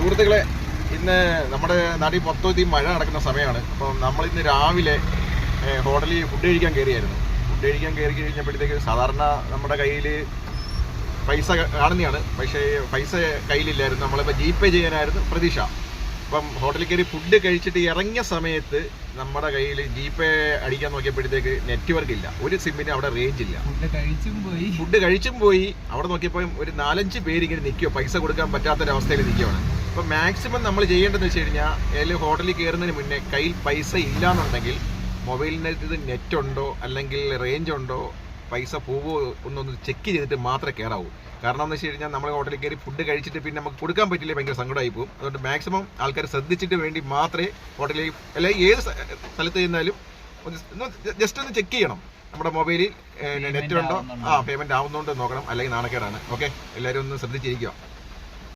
സുഹൃത്തുക്കളെ ഇന്ന് നമ്മുടെ നാട്ടിൽ മൊത്തത്തിൽ മഴ നടക്കുന്ന സമയമാണ്. അപ്പം നമ്മൾ ഇന്ന് രാവിലെ ഹോട്ടലിൽ ഫുഡ് കഴിക്കാൻ കയറിയായിരുന്നു. ഫുഡ് കഴിക്കാൻ കയറി കഴിഞ്ഞപ്പോഴത്തേക്ക് സാധാരണ നമ്മുടെ കയ്യിൽ പൈസ കാണുന്നതാണ്. പക്ഷേ പൈസ കയ്യിലില്ലായിരുന്നു. നമ്മളിപ്പോൾ ജി പേ ചെയ്യാനായിരുന്നു പ്രതീക്ഷ. അപ്പം ഹോട്ടലിൽ കയറി ഫുഡ് കഴിച്ചിട്ട് ഇറങ്ങിയ സമയത്ത് നമ്മുടെ കയ്യിൽ ജി പേ അടിക്കാൻ നോക്കിയപ്പോഴത്തേക്ക് നെറ്റ്വർക്ക് ഇല്ല. ഒരു സിമ്മിന് അവിടെ റേഞ്ച് ഇല്ല. ഫുഡ് കഴിച്ചും പോയി. ഫുഡ് കഴിച്ചും പോയി. അവിടെ നോക്കിയപ്പോൾ ഒരു നാലഞ്ച് പേര് ഇങ്ങനെ നിൽക്കുമോ പൈസ കൊടുക്കാൻ പറ്റാത്തൊരവസ്ഥയിൽ നിൽക്കുകയാണ് അപ്പോൾ മാക്സിമം നമ്മൾ ചെയ്യേണ്ടതെന്ന് വെച്ച് കഴിഞ്ഞാൽ ഏതെങ്കിലും ഹോട്ടലിൽ കയറുന്നതിന് മുന്നേ കയ്യിൽ പൈസ ഇല്ലാന്നുണ്ടെങ്കിൽ മൊബൈലിനകത്ത് നെറ്റ് ഉണ്ടോ അല്ലെങ്കിൽ റേഞ്ച് ഉണ്ടോ പൈസ പോവോ ഒന്നൊന്ന് ചെക്ക് ചെയ്തിട്ട് മാത്രമേ കയറാവൂ കാരണം എന്ന് വെച്ച് കഴിഞ്ഞാൽ നമ്മൾ ഹോട്ടലിൽ കയറി ഫുഡ് കഴിച്ചിട്ട് പിന്നെ നമുക്ക് കൊടുക്കാൻ പറ്റില്ല ഭയങ്കര സങ്കടമായി പോകും. അതുകൊണ്ട് മാക്സിമം ആൾക്കാർ ശ്രദ്ധിച്ചിട്ട് വേണ്ടി മാത്രമേ ഹോട്ടലിൽ അല്ലെങ്കിൽ ഏത് സ്ഥ- സ്ഥലത്ത് ചെന്നാലും ഒന്ന് ജസ്റ്റ് ഒന്ന് ചെക്ക് ചെയ്യണം. നമ്മുടെ മൊബൈലിൽ നെറ്റ് ഉണ്ടോ? ആ പേയ്മെന്റ് ആവുന്നുണ്ടോ നോക്കണം. അല്ലെങ്കിൽ നാണക്കേടാണ്. ഓക്കെ എല്ലാവരും ഒന്ന് ശ്രദ്ധിച്ചിരിക്കുക.